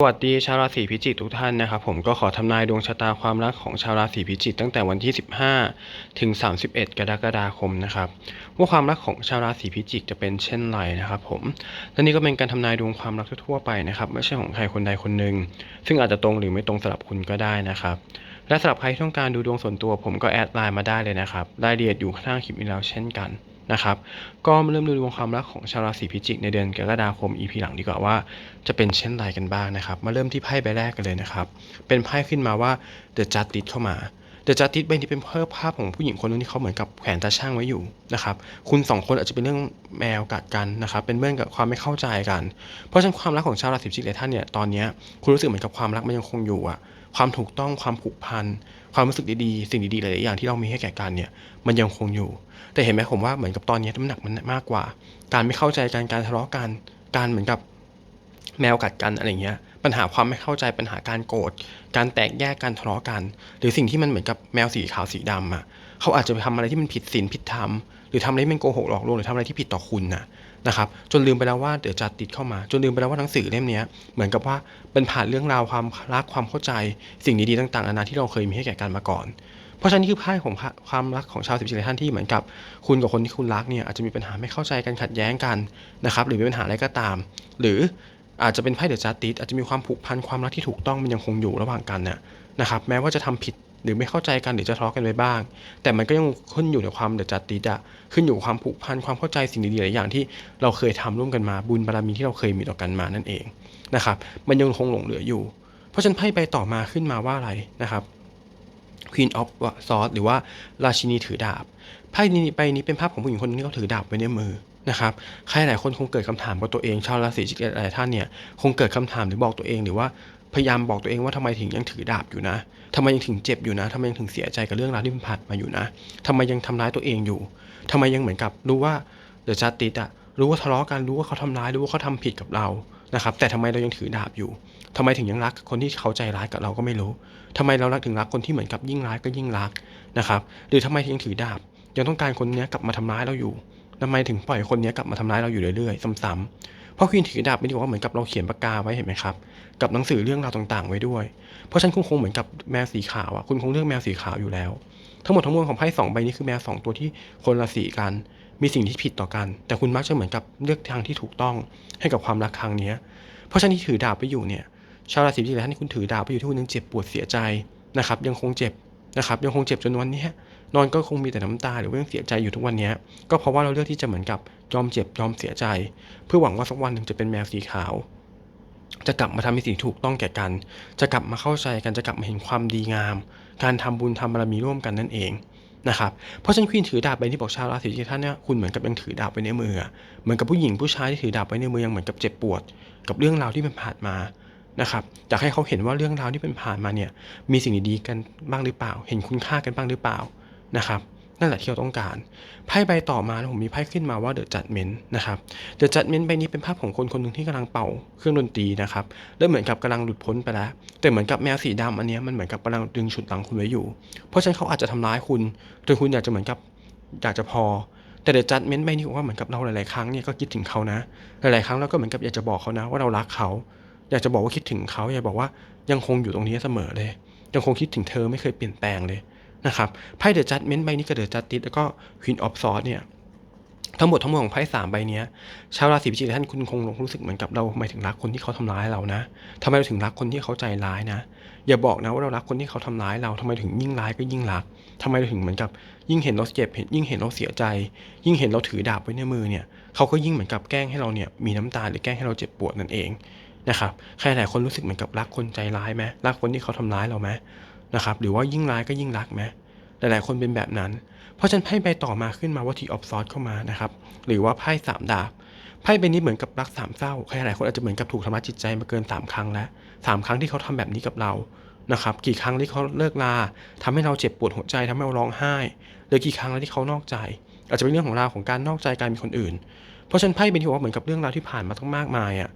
สวัสดีชาวราศีพิจิกทุกท่านนะครับผมก็ขอทำนายดวงชะตาความรักของชาวราศีพิจิกตั้งแต่วันที่ 15 ถึง 31 กรกฎาคมนะครับว่าความรักของชาวราศีพิจิกจะเป็นเช่นไรนะครับผมและนี่ก็เป็นการทำนายดวงความรักทั่วไปนะครับไม่ใช่ของใครคนใดคนหนึ่งซึ่งอาจจะตรงหรือไม่ตรงสำหรับคุณก็ได้นะครับและสำหรับใครที่ต้องการดูดวงส่วนตัว ผมก็แอดไลน์มาได้เลยนะครับรายละเอียดอยู่ข้างล่างคลิปนี้แล้วเช่นกัน นะครับ ก็มาเริ่มดูดวงความรักของชาวราศีพิจิกในเดือนกรกฎาคม EP หลังดีกว่าว่าจะเป็นเช่นไรกันบ้างนะครับ มาเริ่มที่ไพ่ใบแรกกันเลยนะครับ เป็นไพ่ขึ้นมาว่า The Justice เข้ามา The Justice ใบนี้เป็นเพิ่มภาพของผู้หญิงคนนึงที่เขาเหมือนกับแขวนตาช่างไว้อยู่นะครับ คุณสองคนอาจจะเป็นเรื่องแมวกัดกันนะครับ เป็นเรื่องกับความไม่เข้าใจกัน เพราะฉะนั้นความรักของชาวราศีพิจิกหลายท่านเนี่ยตอนนี้คุณรู้สึกเหมือนกับความรักมันยังคงอยู่อะความถูกต้องความผูกพัน ความรู้สึกดีๆ สิ่งดีๆหลายๆอย่างที่เรามีให้แก่กันเนี่ย มันยังคงอยู่ แต่เห็นไหมผมว่าเหมือนกับตอนนี้น้ำหนักมันมากกว่า การไม่เข้าใจกันการทะเลาะกันการเหมือนกับแมวกัดกันอะไรเงี้ย ปัญหาความไม่เข้าใจปัญหาการโกรธการแตกแยกการทะเลาะกัน หรือสิ่งที่มันเหมือนกับแมวสีขาวสีดำอะเขาอาจจะไปทำอะไรที่มันผิดศีลผิดธรรมหรือทำอะไรที่มันโกหกหลอกลวงหรือทำอะไรที่ผิดต่อคุณนะ นะครับจนลืมไปแล้วว่าเดี๋ยวจะติดเข้ามา จนลืมไปแล้วว่าหนังสือเล่มนี้เหมือนกับว่าเป็นผ่านเรื่องราวความรักความเข้าใจ สิ่งดีๆต่างๆนานาที่เราเคยมีให้แก่กันมาก่อน เพราะฉะนั้นนี่คือไพ่ของความรักของชาวสิบสี่ท่านที่เหมือนกับ คุณกับคนที่คุณรักเนี่ยอาจจะมีปัญหาไม่เข้าใจกันขัดแย้งกันนะครับหรือมีปัญหาอะไรก็ตาม หรืออาจจะเป็นไพ่เดอะจัสติสอาจจะมีความผูกพันความรักที่ถูกต้องมันยังคงอยู่ระหว่างกันเนี่ยนะครับแม้ว่าจะทำผิด หรือไม่เข้าใจกันหรือจะทะเลาะกันไปบ้าง แต่มันก็ยังขึ้นอยู่ในความเดอะจัสติสอะขึ้นอยู่ความผูกพันความเข้าใจสิ่งดีๆหลายอย่างที่เราเคยทำร่วมกันมาบุญบารมีที่เราเคยมีต่อกันมานั่นเองนะครับมันยังคงหลงเหลืออยู่ เพราะฉะนั้นไพ่ใบต่อมาขึ้นมาว่าอะไรนะครับ Queen of Swords หรือว่าราชินีถือดาบไพ่นี้ใบนี้เป็นภาพของผู้หญิงคนนึงที่เขาถือดาบไว้ในมือนะครับใครหลายคนคงเกิดคำถามกับตัวเองชาวราศีจิกหลายท่านเนี่ยคงเกิดคำถามหรือบอกตัวเองหรือว่า พยายามบอกตัวเองว่าทำไมถึงยังถือดาบอยู่นะทำไมยังถึงเจ็บอยู่นะทำไมยังถึงเสียใจกับเรื่องราวที่มันผ่านมาอยู่นะทำไมยังทำร้ายตัวเองอยู่ทำไมยังเหมือนกับรู้ว่าเดอะจัสติสอะรู้ว่าทะเลาะกันรู้ว่าเขาทำร้ายรู้ว่าเขาทำผิดกับเรานะครับ แต่ทำไมเรายังถือดาบอยู่ทำไมถึงยังรักคนที่เขาใจร้ายกับเราก็ไม่รู้ทำไมเรารักถึงรักคนที่เหมือนกับยิ่งร้ายก็ยิ่งรักนะครับ หรือทำไมยังถือดาบ ยังต้องการคนนี้กลับมาทำร้ายเราอยู่ทำไมถึงปล่อยคนนี้กลับมาทำร้ายเราอยู่เรื่อยๆ ซ้ำๆ เพราะควีนถือดาบไม่ได้บอกว่าเหมือนกับเราเขียนปากกาไว้เห็นไหมครับ กับหนังสือเรื่องราวต่างๆ ไว้ด้วย เพราะฉะนันคุณคงเหมือนกับแมวสีขาวอะคุณคงเลือกแมวสีขาวอยู่แล้ว ทั้งหมดทั้งมวลของไพ่สองใบนี้คือแมวสองตัวที่คนละสีกัน มีสิ่งที่ผิดต่อกัน แต่คุณมักจะเหมือนกับเลือกทางที่ถูกต้องให้กับความรักครั้งนี้เพราะฉะนั้นที่ถือดาบไปอยู่เนี่ยชาวราศีพิจิกท่านที่คุณถือดาบไปอยู่ที่คุณยังเจ็บปวดเสียใจนะครับยังคงเจ็บ นะครับยังคงเจ็บจนวันนี้นอนก็คงมีแต่น้ำตาหรือว่ายังเสียใจอยู่ทุกวันนี้ก็เพราะว่าเราเลือกที่จะเหมือนกับยอมเจ็บยอมเสียใจ เพื่อหวังว่าสักวันหนึ่งจะเป็นแมวสีขาว จะกลับมาทำในสิ่งถูกต้องแก่กัน จะกลับมาเข้าใจกันจะกลับมาเห็นความดีงาม การทำบุญทำบารมีร่วมกันนั่นเองนะครับเพราะฉะนันควีนถือดาบใบที่บอกชาวราศีพิจิกท่านเนี่ยคุณเหมือนกับยังถือดาบไว้ในมือเหมือนกับผู้หญิงผู้ชายที่ถือดาบไว้ในมือยังเหมือนกับเจ็บปวด กับเรื่องราวที่มันผ่านมา นะครับอยากให้เขาเห็นว่าเรื่องราวที่เป็นผ่านมาเนี่ยมีสิ่งดีๆกันบ้างหรือเปล่า เห็นคุณค่ากันบ้างหรือเปล่านะครับนั่นแหละที่เราต้องการไพ่ใบต่อมาแล้วผมมีไพ่ขึ้นมาว่าเดอะจัดเมนต์นะครับเดอะจัดเมนต์ใบนี้เป็นภาพของคนคนหนึ่งที่กำลังเป่าเครื่องดนตรีนะครับแล้วเหมือนกับกำลังหลุดพ้นไปแล้ว แต่เหมือนกับแมวสีดำอันนี้มันเหมือนกับกำลังดึงฉุดหลังคุณไว้อยู่ เพราะฉะนั้นเขาอาจจะทำร้ายคุณจนคุณอยากจะเหมือนกับอยากจะพอ แต่เดอะจัดเมนต์ใบนี้ผมว่าเหมือนกับเราหลาย ๆ ครั้งเนี่ยก็คิดถึงเขานะ หลาย ๆ ครั้งเราก็เหมือนกับอยากจะบอกเขานะว่าเรารักเขา อยากจะบอกว่าคิดถึงเขาอยากบอกว่ายังคงอยู่ตรงนี้เสมอเลย ยังคงคิดถึงเธอไม่เคยเปลี่ยนแปลงเลยนะครับไพ่เดอะจัดเมนต์ใบนี้กับเดอะจัดติสแล้วก็ควีนออฟซอร์เนี่ยทั้งหมดทั้งมวลของไพ่สามใบเนี้ยชาวราศีพิจิกท่านคุณคงรู้สึกเหมือนกับเราหมายถึงรักคนที่เขาทำร้ายเรานะทำไมเราถึงรักคนที่เขาใจร้ายนะ อย่าบอกนะว่าเรารักคนที่เขาทำร้ายเราทำไมถึงยิ่งร้ายก็ยิ่งรักทำไมเราถึงเหมือนกับ ยิ่งเห็นเราเจ็บเห็นยิ่งเห็นเราเสียใจ ยิ่งเห็นเราถือดาบไว้ในมือเนี่ยเขาก็ยิ่งเหมือนกับแกล้งให้เราเนี่ยมีน้ำตาหรือแกล้งให้เราเจ็บปวดนั่นเอง นะครับใครหลายคนรู้สึกเหมือนกับรักคนใจร้ายไหมรักคนที่เขาทำร้ายเราไหมนะครับหรือว่ายิ่งร้ายก็ยิ่งรักไหมหลายๆคนเป็นแบบนั้น เพราะฉันไพ่ใบต่อมาขึ้นมาว่าทีออฟซอสเข้ามานะครับหรือว่าไพ่สามดาบไพ่ใบนี้เหมือนกับรักสามเศร้าใครหลายคนอาจจะเหมือนกับถูกทำร้ายจิตใจมาเกินสามครั้งแล้วสามครั้งที่เขาทำแบบนี้กับเรานะครับกี่ครั้งที่เขาเลิกลาทำให้เราเจ็บปวดหัวใจทำให้เราร้องไห้หรือกี่ครั้งแล้วที่เขานอกใจ อาจจะเป็นเรื่องของราวของการนอกใจการมีคนอื่น เพราะฉันไพ่เป็นที่บอกว่าเหมือนกับเรื่องราวที่ผ่านมาต้งมากมายอะ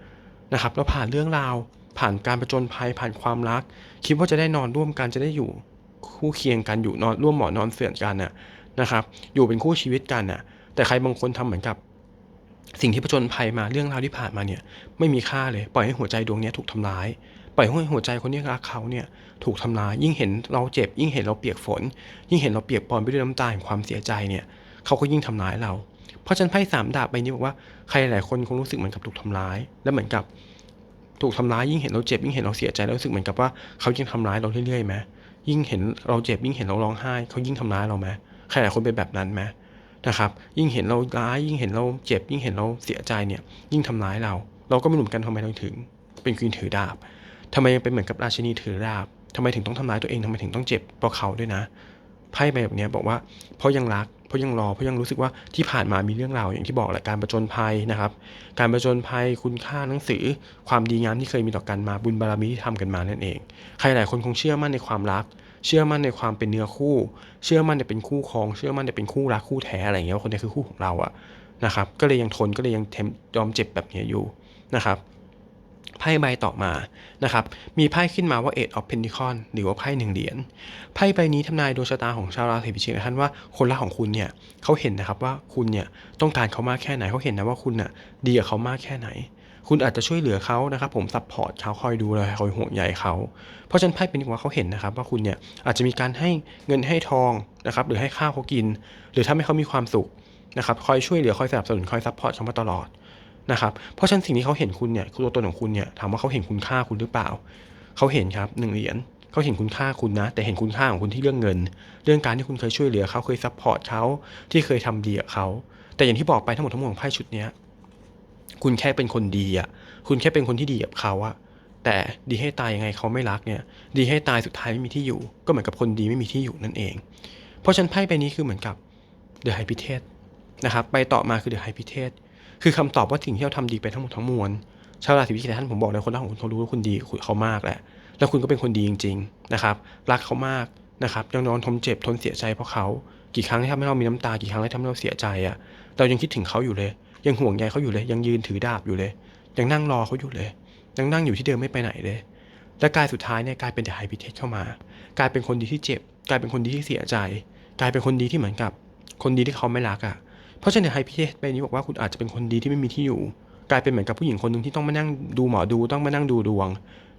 นะครับเราผ่านเรื่องราว ผ่านการประจนภัยผ่านความรัก คิดว่าจะได้นอนร่วมกันจะได้อยู่คู่เคียงกันอยู่นอนร่วมหมอนอนเสื่อนกันน่ะนะครับ อยู่เป็นคู่ชีวิตกันน่ะ แต่ใครบางคนทำเหมือนกับ สิ่งที่ผจญภัยมาเรื่องราวที่ผ่านมาเนี่ย ไม่มีค่าเลยปล่อยให้หัวใจดวงนี้ถูกทำร้ายปล่อยให้หัวใจคนที่รักเขาเนี่ยถูกทำร้ายยิ่งเห็นเราเจ็บ ยิ่งเห็นเราเปียกฝน ยิ่งเห็นเราเปียกปอนไปด้วยน้ำตาแห่งความเสียใจเนี่ยเขาก็ยิ่งทำร้ายเรา เพราะฉะนันไพ่สามดาบใบนี้บอกว่าใครหลายคนคงรู้สึกเหมือนกับถูกทำร้าย และเหมือนกับ ถูกทำร้ายยิ่งเห็นเราเจ็บยิ่งเห็นเราเสียใจแล้วรู้สึกเหมือนกับว่าเขายิ่งทำร้ายเราเรื่อยๆไหมยิ่งเห็นเราเจ็บยิ่งเห็นเราร้องไห้ เขายิ่งทำร้ายเราไหมใครหลายคนเป็นแบบนั้นไหมนะครับ ยิ่งเห็นเราร้ายยิ่งเห็นเราเจ็บ ยิ่งเห็นเราเสียใจเนี่ย ยิ่งทำร้ายเรา เราก็ไม่รู้เหมือนกันทำไมเราถึง เป็นควีนถือดาบทำไมยังเป็นเหมือนกับราชินีถือดาบทำไมถึงต้องทำร้ายตัวเองทำไมถึงต้องเจ็บเพราะเขาด้วยนะ ไพ่ใบแบบนี้บอกว่าเพราะยังรักเพราะยังรอเพราะยังรู้สึกว่าที่ผ่านมามีเรื่องราวอย่างที่บอกแหละการประจนภัยนะครับ การประจนภัยคุณค่าหนังสือ ความดีงามที่เคยมีต่อกันมาบุญบารมีที่ทำกันมานั่นเอง ใครหลายคนคงเชื่อมั่นในความรัก เชื่อมั่นในความเป็นเนื้อคู่ เชื่อมั่นในเป็นคู่ครอง เชื่อมั่นในเป็นคู่รักคู่แท้อะไรอย่างเงี้ยว่าคนนี้คือคู่ของเราอะนะครับก็เลยยังทนก็เลยยังเทมยอมเจ็บแบบนี้อยู่นะครับ ไพ่ใบต่อมานะครับมีไพ่ขึ้นมาว่า Eight of Pentacles หรือว่าไพ่หนึ่งเหรียญไพ่ใบนี้ทำนายดวงชะตาของชาวราศีพิจิกท่านว่าคนรักของคุณเนี่ยเขาเห็นนะครับว่าคุณเนี่ยต้องการเขามากแค่ไหนเขาเห็นนะว่าคุณน่ะดีกับเขามากแค่ไหน คุณอาจจะช่วยเหลือเขานะครับ ผมซัพพอร์ตเขาคอยดูแลคอยห่วงใยเขาเพราะฉะนั้นไพ่เป็นว่าเขาเห็นนะครับ ว่าคุณเนี่ยอาจจะมีการให้เงินให้ทองนะครับหรือให้ข้าวเขากิน หรือทำให้เขามีความสุขนะครับคอยช่วยเหลือคอยสนับสนุนคอยซัพพอร์ตเขามาตลอด นะครับเพราะฉะนั้นสิ่งที่เขาเห็นคุณเนี่ยตัวตนของคุณเนี่ยถามว่าเขาเห็นคุณค่าคุณหรือเปล่า เขาเห็นครับหนึ่งเหรียญเขาเห็นคุณค่าคุณนะ แต่เห็นคุณค่าของคุณที่เรื่องเงิน เรื่องการที่คุณเคยช่วยเหลือเขาเคยซัพพอร์ตเขาที่เคยทำดีกับเขาแต่อย่างที่บอกไปทั้งหมดทั้งมวลของไพ่ชุดเนี้ยคุณแค่เป็นคนดีอะ คุณแค่เป็นคนที่ดีกับเขาอะแต่ดีให้ตายยังไงเขาไม่รักเนี่ย ดีให้ตายสุดท้ายไม่มีที่อยู่ ก็เหมือนกับคนดีไม่มีที่อยู่นั่นเอง เพราะฉะนันไพ่ใบนี้คือเหมือนกับเดอะไฮพิเทสนะครับ ไปต่อมาคือเดอะไฮพิเทส คือคำตอบว่าสิ่งที่เราทำดีไปทั้งหมดทั้งมวลชาวราศีพิจิกท่านผมบอกเลยคนรักของคุณเขารู้ว่าคุณดีเขามากแหละแล้วคุณก็เป็นคนดีจริง ๆนะครับ รักเขามากนะครับยังนอนทนเจ็บทนเสียใจเพราะเขากี่ครั้งที่ทำให้เรามีน้ำตากี่ครั้งที่ทำให้เราเสียใจอะ่ะ เรายังคิดถึงเขาอยู่เลย ยังห่วงใยเขาอยู่เลย ยังยืนถือดาบอยู่เลย ยังนั่งรอเขาอยู่เลย ยังนั่งอยู่ที่เดิมไม่ไปไหนเลย และกลายสุดท้ายเนี่ยกลายเป็นเดอะไฮพิเทสเข้ามา กลายเป็นคนดีที่เจ็บ กลายเป็นคนดีที่เสียใจ กลายเป็นคนดีที่เหมือนกับ คนดีที่เขาไม่รักอะ่ะ เพราะฉะนั้นไฮพิเทสใบนี้บอกว่าคุณอาจจะเป็นคนดีที่ไม่มีที่อยู่ กลายเป็นเหมือนกับผู้หญิงคนหนึ่งที่ต้องมานั่งดูหมอดูต้องมานั่งดูดวง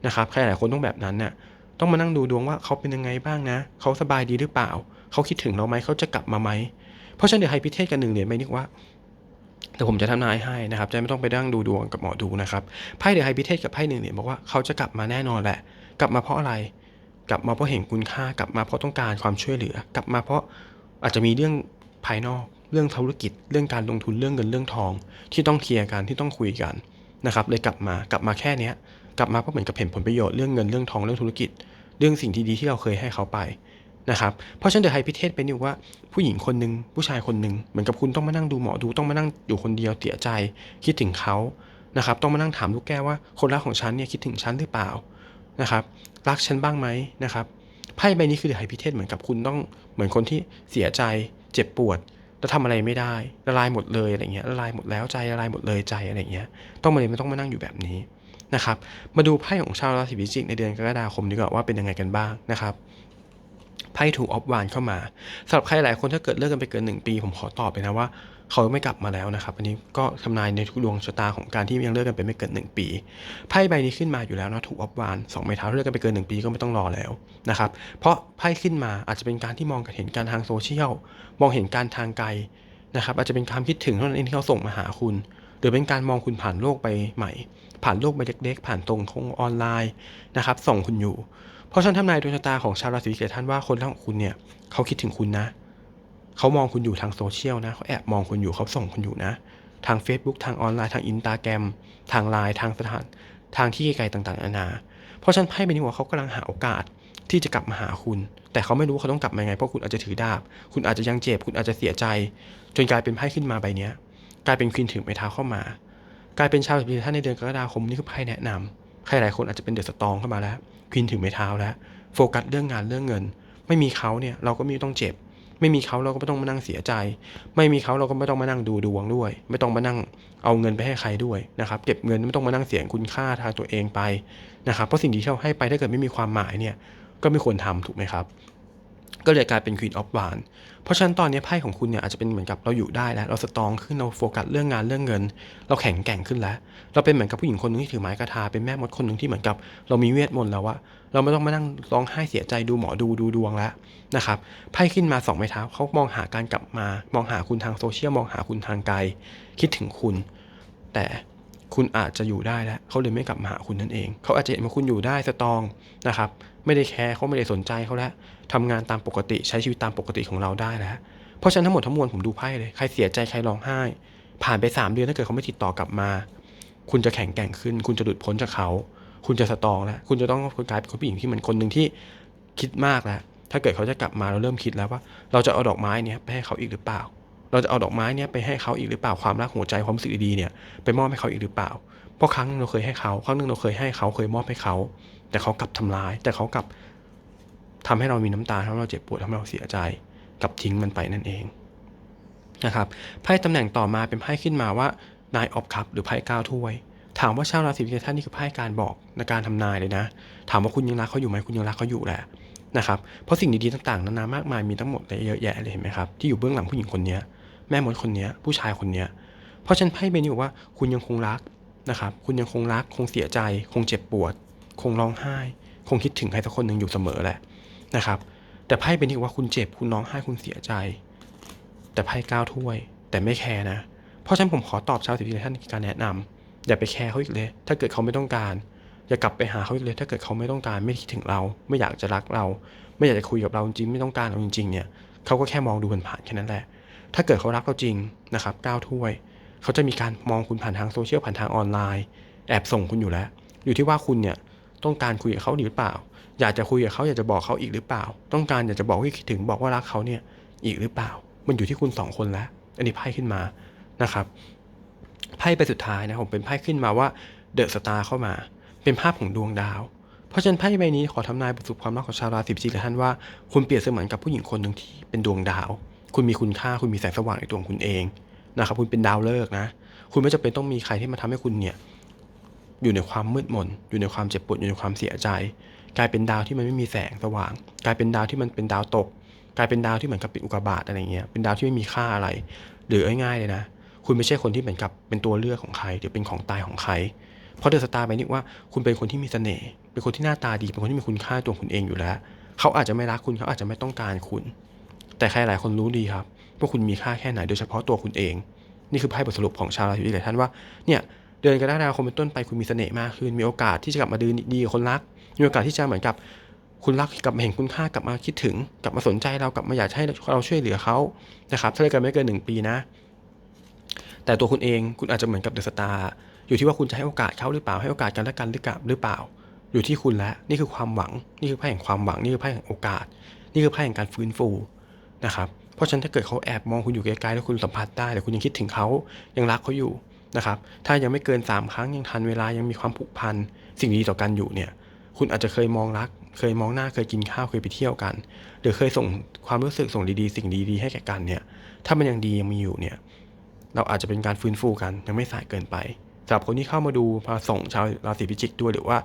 นะครับใครหลายคนต้องแบบนั้นน่ะต้องมานั่งดูดวงว่าเขาเป็นยังไงบ้างนะ เขาสบายดีหรือเปล่า เขาคิดถึงเราไหมเขาจะกลับมาไหมเพราะฉะนั้นเดี๋ยวไฮพิเทศกันหนึ่งเหรียญไปนี่ว่าแต่ผมจะทำนายให้นะครับ จะไม่ต้องไปนั่งดูดวงกับหมอดูนะครับไพ่เดี๋ยวไฮพิเทศกับไพ่หนึ่งเหรียญบอกว่าเขาจะกลับมาแน่นอนแหละ กลับมาเพราะอะไร กลับมาเพราะเห็นคุณค่ากลับมาเพราะต้องการความช่วยเหลือ กลับมาเพราะอาจจะมีเรื่องภายนอก เรื่องธุรกิจ เรื่องการลงทุนเรื่องเงินเรื่องทอง ที่ต้องเคลียร์กันที่ต้องคุยกันนะครับเลยกลับมากลับมาแค่เนี้ยกลับมาเพราะเหมือนกับเห็นผลประโยชน์เรื่องเงินเรื่องทองเรื่องธุรกิจ เรื่องสิ่งที่ดีที่เราเคยให้เขาไปนะครับเพราะฉะนั้นเดอะไฮพิเทศเป็นอยู่ว่าผู้หญิงคนหนึ่งผู้ชายคนหนึ่งเหมือนกับคุณต้องมานั่งดูหมอดูต้องมานั่งอยู่คนเดียวเสียใจ คิดถึงเขานะครับต้องมานั่งถามลูกแก้วว่าคนรักของฉันเนี่ยคิดถึงฉันหรือเปล่านะครับรักฉันบ้างไหมนะครับไพ่ใบนี้คือเดอะไฮพิเทศเหมือนกับคุณต้องเหมือนคนที่เสียใจ เจ็บปวด แล้วทำอะไรไม่ได้ละลายหมดเลยอะไรเงี้ยละลายหมดแล้วใจละลายหมดเลยใจอะไรเงี้ยต้องมาเลยไม่ต้องมานั่งอยู่แบบนี้นะครับมาดูไพ่ของชาวราศีพิจิกในเดือนกรกฎาคมดีกว่าว่าเป็นยังไงกันบ้างนะครับไพ่ถูกออฟวานเข้ามาสำหรับใครหลายคนถ้าเกิดเลิกกันไปเกินหนึ่งปี ผมขอตอบเลยนะว่า เขาไม่กลับมาแล้วนะครับ อันนี้ก็ทำนายในทุกดวงชะตาของการที่ยังเลิกกันไปไม่เกินหนึ่งปีไพ่ใบนี้ขึ้นมาอยู่แล้วนะถูกออฟวานสองไม้เท้าเลิกกันไปเกินหนึ่งปีก็ไม่ต้องรอแล้วนะครับเพราะไพ่ขึ้นมาอาจจะเป็นการที่มองเห็นการทางโซเชียลมองเห็นการทางไกลนะครับอาจจะเป็นความคิดถึงเท่านั้นเองที่เขาส่งมาหาคุณ หรือเป็นการมองคุณผ่านโลกไปใหม่ ผ่านโลกใบเล็กๆ ผ่านตรงทงออนไลน์นะครับส่งคุณอยู่ เพราะฉันทำนายดวงชะตาของชาวราศีเกิดท่านว่าคนรักของคุณเนี่ยเขาคิดถึงคุณนะ เขามองคุณอยู่ทางโซเชียลนะเขาแอบมองคุณอยู่เขาส่งคุณอยู่นะ ทาง Facebook ทางออนไลน์ทางอินตาแกรมทางไลน์ทางสถานทางที่ไกลๆต่างๆนานา เพราะฉันไพ่เป็นนี้ว่าเขากำลังหาโอกาสที่จะกลับมาหาคุณ แต่เขาไม่รู้เขาต้องกลับมาไงเพราะคุณอาจจะถือดาบ คุณอาจจะยังเจ็บคุณอาจจะเสียใจ จนกลายเป็นไพ่ขึ้นมาใบนี้กลายเป็นควีนถือไม้เท้าเข้ามา กลายเป็นชาวราศีท่านในเดือนกรกฎาคมนี่คือไพ่แนะนำใครหลายคนอาจจะเป็นเดือะสตองเข้ามาแล้วควีนถือไม้เท้าแล้ว โฟกัสเรื่องงานเรื่องเงิน ไม่มีเขาเนี่ยเราก็ไม่ต้องเจ็บ ไม่มีเขาเราก็ไม่ต้องมานั่งเสียใจ ไม่มีเขาเราก็ไม่ต้องมานั่งดูดวงด้วย ไม่ต้องมานั่งเอาเงินไปให้ใครด้วยนะครับ เก็บเงินไม่ต้องมานั่งเสียคุณค่าทางตัวเองไปนะครับ เพราะสิ่งที่เราให้ไปถ้าเกิดไม่มีความหมายเนี่ยก็ไม่ควรทำถูกไหมครับ ก็เลยกลายเป็น Queen of w a n เพราะฉะนั้นตอนนี้ไพ่ของคุณเนี่ยอาจจะเป็นเหมือนกับเราอยู่ได้แล้ว เราสตรองขึ้นเราโฟกัสเรื่องงานเรื่องเงิน เราแข็งแกร่งขึ้นแล้ว เราเป็นเหมือนกับผู้หญิงคนหนึงที่ถือไม้กระทาเป็นแม่มดคนหนึ่งที่เหมือนกับ เรามีเวทมนต์แล้วอะเราไม่ต้องมานั่งร้องไห้เสียใจดูหมอดูดูดวงแล้ว นะครับไพ่ขึ้นมาสองไม้เท้าเขามองหาการกลับมา มองหาคุณทางโซเชียลมองหาคุณทางไกล คิดถึงคุณ แต่คุณอาจจะอยู่ได้แล้วเขาเลยไม่กลับมาหาคุณนั่นเอง เขาอาจจะเห็นว่าคุณอยู่ได้สตองนะครับ ไม่ได้แคร์เขาไม่ได้สนใจเขาแล้วทำงานตามปกติใช้ชีวิตตามปกติของเราได้แล้ว เพราะฉะนั้นทั้งหมดทั้งมวลผมดูไพ่เลย ใครเสียใจใครร้องไห้ ผ่านไป 3 เดือนถ้าเกิดเขาไม่ติดต่อกลับมา คุณจะแข็งแกร่งขึ้น คุณจะหลุดพ้นจากเขา คุณจะสตองแล้ว คุณจะต้องกลายเป็นคนผู้หญิงที่เหมือนคนหนึ่งที่คิดมากแล้ว ถ้าเกิดเขาจะกลับมาเราเริ่มคิดแล้วว่า เราจะเอาดอกไม้เนี้ยไปให้เขาอีกหรือเปล่า เราจะเอาดอกไม้เนี้ยไปให้เขาอีกหรือเปล่าความรักหัวใจความรู้สึกดีๆเนี่ยไปมอบให้เขาอีกหรือเปล่า เพราะครั้งหนึงเราเคยให้เขาครั้งหนึงเราเคยให้เขาเคยมอบให้เขา แต่เขากลับทำร้าย แต่เขากลับทำให้เรามีน้ำตาทำให้เราเจ็บปวดทำให้เราเสียใจกับทิ้งมันไปนั่นเองนะครับไพ่ตำแหน่งต่อมาเป็นไพ่ขึ้นมาว่า Nine of Cup หรือไพ่ก้าถ้วย ถามว่าชาวราศีพิจิกท่านนี่คือไพ่การบอกในการทำนายเลยนะ ถามว่าคุณยังรักเขาอยู่ไหมคุณยังรักเขาอยู่แหละ นะครับเพราะสิ่งดีๆต่างๆ นานามากมายมีทั้งหมดเลยเยอะแยะเลยเห็นไหมครับที่อยู่เบื้องหลังผู้หญิงคนนี้แม่มดคนนี้ผู้ชายคนนี้เพราะฉันไพ่ใบนี้บอกว่าคุณยังคงรักนะครับคุณยังคงรัก คงเสียใจ คงเจ็บปวด คงร้องไห้ คงคิดถึงใครสักคนหนึ่งอยู่เสมอแหละนะครับแต่ไพ่ใบนี้บอกว่าคุณเจ็บคุณร้องไห้คุณเสียใจ แต่ไพ่ก้าวถ้วย แต่ไม่แคร์นะ เพราะฉะนั้นผมขอตอบชาวสิทธิท่านการแนะนำอย่าไปแคร์เขาอีกเลย ถ้าเกิดเขาไม่ต้องการ อย่ากลับไปหาเขาเลยถ้าเกิดเขาไม่ต้องการไม่คิดถึงเรา ไม่อยากจะรักเรา ไม่อยากจะคุยกับเราจริงไม่ต้องการเราจริง ๆ เนี่ยเขาก็แค่มองดูผ่านๆแค่นั้นแหละ ถ้าเกิดเขารักเราจริงนะครับก้าวถ้วย เขาจะมีการมองคุณผ่านทางโซเชียลผ่านทางออนไลน์ แอบส่งคุณอยู่แล้ว อยู่ที่ว่าคุณเนี่ยต้องการคุยกับเขาหรือเปล่า อยากจะคุยกับเขาอยากจะบอกเขาอีกหรือเปล่า ต้องการอยากจะบอกว่าคิดถึงบอกว่ารักเขาเนี่ยอีกหรือเปล่า มันอยู่ที่คุณสองคนแล้ว อันนี้ไพ่ขึ้นมานะครับไพ่ไปสุดท้ายนะผมเป็นไพ่ขึ้นมาว่าเดอะสตาร์เข้ามา เป็นภาพของดวงดาว เพราะฉะนั้นไพ่ใบนี้ขอทำนายประสบความรักของชาวราศีพิจิกท่านว่าคุณเปรียบเสมือนกับผู้หญิงคนหนึ่งที่เป็นดวงดาว คุณมีคุณค่าคุณมีแสงสว่างในตัวของคุณเองนะครับคุณเป็นดาวฤกษ์นะ คุณไม่จำเป็นต้องมีใครที่มาทำให้คุณเนี่ยอยู่ในความมืดมน อยู่ในความเจ็บปวดอยู่ในความเสียใจ กลายเป็นดาวที่มันไม่มีแสงสว่าง กลายเป็นดาวที่มันเป็นดาวตก กลายเป็นดาวที่เหมือนกับเป็นอุกกาบาตอะไรเงี้ยเป็นดาวที่ไม่มีค่าอะไร หรือง่ายๆเลยนะ คุณไม่ใช่คนที่เหมือนกับเป็นตัวเลือกของใครหรือเป็นของตายของใคร เพราะเดอะสตาร์ไปนี่ว่าคุณเป็นคนที่มีเสน่ห์เป็นคนที่หน้าตาดีเป็นคนที่มีคุณค่าตัวคุณเองอยู่แล้ว เขาอาจจะไม่รักคุณเขาอาจจะไม่ต้องการคุณ แต่ใครหลายคนรู้ดีครับว่าคุณมีค่าแค่ไหนโดยเฉพาะตัวคุณเอง นี่คือไพ่บทสรุปของชาวราศีหลายท่านว่าเนี่ยเดือนกรกฎาคมเป็นต้นไปคุณมีเสน่ห์มากขึ้นมีโอกาสที่จะกลับมาดีดีกับคนรัก มีโอกาสที่จะเหมือนกับคุณรักกลับมาเห็นคุณค่ากลับมาคิดถึง กลับมาสนใจเรากลับมาอยากให้เราช่วยเหลือเขานะครับถ้าเลิกกันไม่เกินหนึ่งปีนะ แต่ตัวคุณเองคุณอาจจะเหมือนกับเดอะสตาร์ อยู่ที่ว่าคุณจะให้โอกาสเขาหรือเปล่าให้โอกาสกันและกันหรือกับหรือเปล่า อยู่ที่คุณแล้วนี่คือความหวัง นี่คือไพ่แห่งความหวัง นี่คือไพ่แห่งโอกาส นี่คือไพ่แห่งการฟื้นฟูนะครับเพราะฉะนั้นถ้าเกิดเขาแอบมองคุณอยู่ไกลๆแล้วคุณสัมผัสได้แต่คุณยังคิดถึงเขายังรักเขาอยู่นะครับถ้ายังไม่เกิน 3 ครั้งยังทันเวลายังมีความผูกพันสิ่งดีต่อกันอยู่เนี่ยคุณอาจจะเคยมองรัก เคยมองหน้าเคยกินข้าวเคยไปเที่ยวกัน หรือเคยส่งความรู้สึกส่งดีๆ สิ่งดีๆให้แก่กันเนี่ยถ้ามันยังดียังมีอยู่เนี่ยเราอาจจะเป็นการฟื้นฟูกันยังไม่สายเกินไป สำหรับคนที่เข้ามาดูมาส่งชาวราศีพิจิกด้วยหรือว่า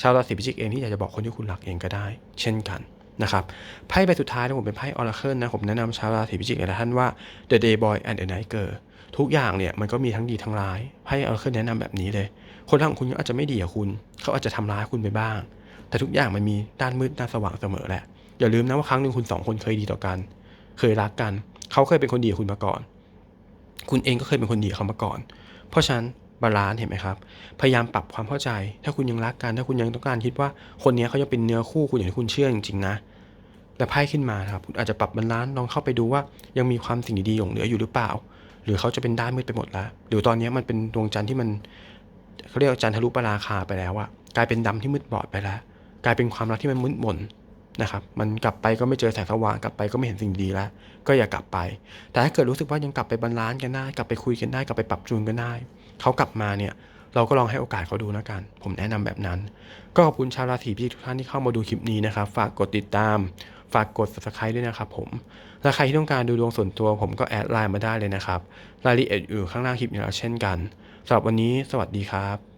ชาวราศีพิจิกเองที่อยากจะบอกคนที่คุณรักเองก็ได้ เช่นกันนะครับไพ่ใบสุดท้ายนะผมเป็นไพ่ออราเคิลนะผมแนะนำชาวราศีพิจิกหลายท่านว่า The Day Boy and the Night Girl ทุกอย่างเนี่ยมันก็มีทั้งดีทั้งร้ายไพ่ออราเคิลแนะนำแบบนี้เลย คนรักของคุณก็อาจจะไม่ดีกับคุณ เขาอาจจะทำร้ายคุณไปบ้าง แต่ทุกอย่างมันมีด้านมืดด้านสว่างเสมอแหละอย่าลืมนะว่าครั้งหนึ่งคุณสองคนเคยดีต่อกัน เคยรักกัน เขาเคยเป็นคนดีกับคุณมาก่อน คุณเองก็เคยเป็นคนดีกับเขามาก่อน เพราะฉะนั้น บาลานซ์เห็นไหมครับ พยายามปรับความเข้าใจ ถ้าคุณยังรักกัน ถ้าคุณยังต้องการคิดว่าคนนี้เขายังเป็นเนื้อคู่คุณอย่างที่คุณเชื่อจริงๆนะ แต่ไพ่ขึ้นมาครับ คุณอาจจะปรับบาลานซ์ลองเข้าไปดูว่า ยังมีความสิ่งดีๆหลงเหลืออยู่หรือเปล่า หรือเขาจะเป็นด้านมืดไปหมดแล้ว หรือตอนนี้มันเป็นดวงจันทร์ที่มันเขาเรียกจันทรุปราคาไปแล้วอะกลายเป็นดำที่มืดบอดไปแล้ว กลายเป็นความรักที่มันมืดมนนะครับ มันกลับไปก็ไม่เจอแสงสว่างกลับไปก็ไม่เห็นสิ่งดีแล้ว ก็อย่ากลับไป แต่ถ้าเกิดรู้สึกว่ายังกลับไปบาลานซ์กันได้ กลับไปคุยกันได้ กลับไปปรับจูนกันได้ เขากลับมาเนี่ยเราก็ลองให้โอกาสเขาดูนะกัน ผมแนะนำแบบนั้น ก็ขอบคุณชาวราศีพิจิกทุกท่านที่เข้ามาดูคลิปนี้นะครับ ฝากกดติดตาม ฝากกด subscribe ด้วยนะครับผม และใครที่ต้องการดูดวงส่วนตัว ผมก็แอดไลน์มาได้เลยนะครับ รายละเอียดอยู่ข้างล่างคลิปนี้แล้วเช่นกันสำหรับวันนี้ สวัสดีครับ